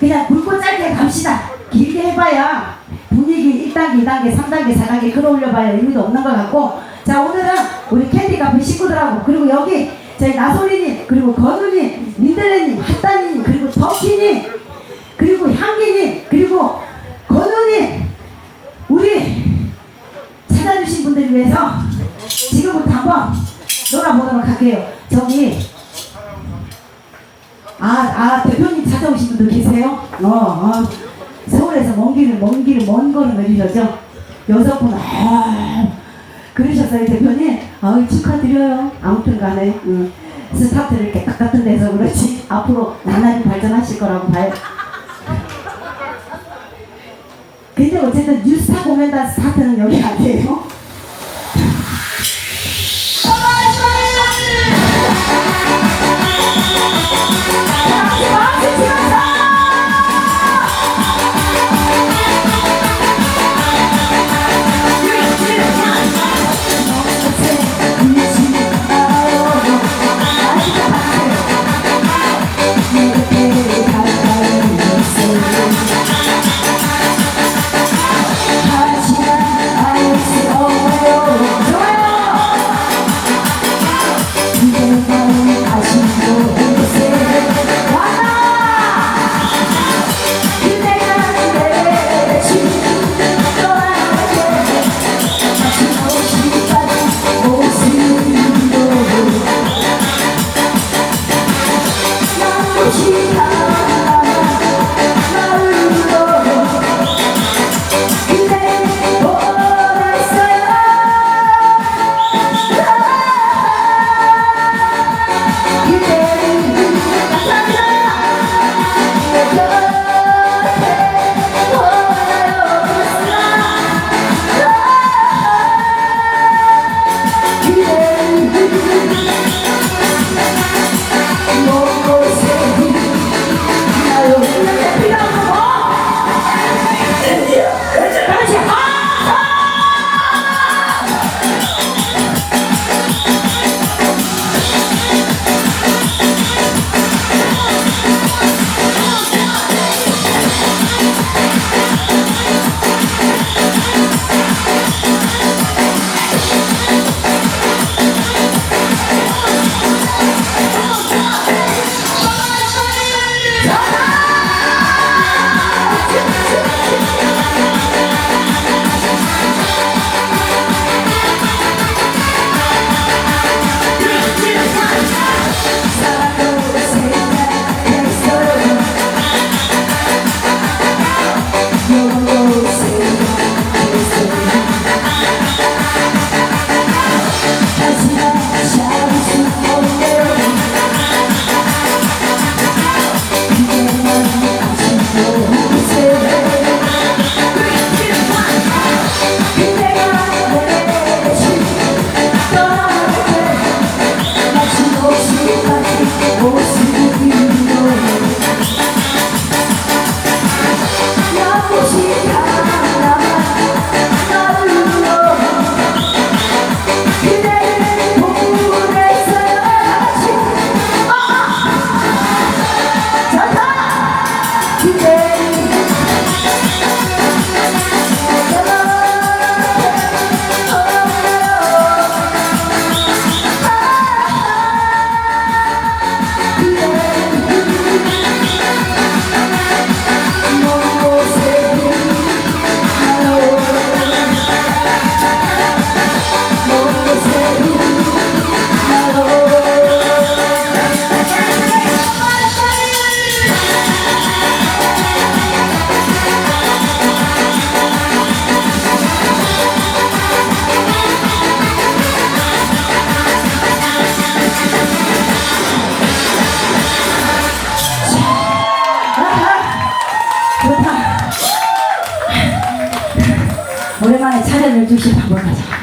그냥 굵고 짧게 갑시다. 길게 해봐야 분위기 1단계, 2단계, 3단계, 4단계 끌어올려봐야 의미도 없는 것 같고 자 오늘은 우리 캔디 카페 식구들하고 그리고 여기 저희 나소리님 그리고 건우님, 민들레님, 핫다님 그리고 터키님 그리고 향기님 그리고 건우님 우리 찾아주신 분들 위해서 지금부터 한번 놀아보도록 할게요. 저기 아, 아, 대표님 찾아오신 분들 계세요? 어, 어. 서울에서 먼 길을, 먼 길을, 먼 걸음을 이러죠? 여성분, 아, 그러셨어요, 대표님? 아유, 축하드려요. 아무튼 간에, 음, 스타트를 딱 같은 데서 그렇지. 앞으로 나날이 발전하실 거라고 봐요. 근데 어쨌든 뉴스타 다 스타트는 여기 아니에요? 오랜만에 차례를 주시 한번 가자.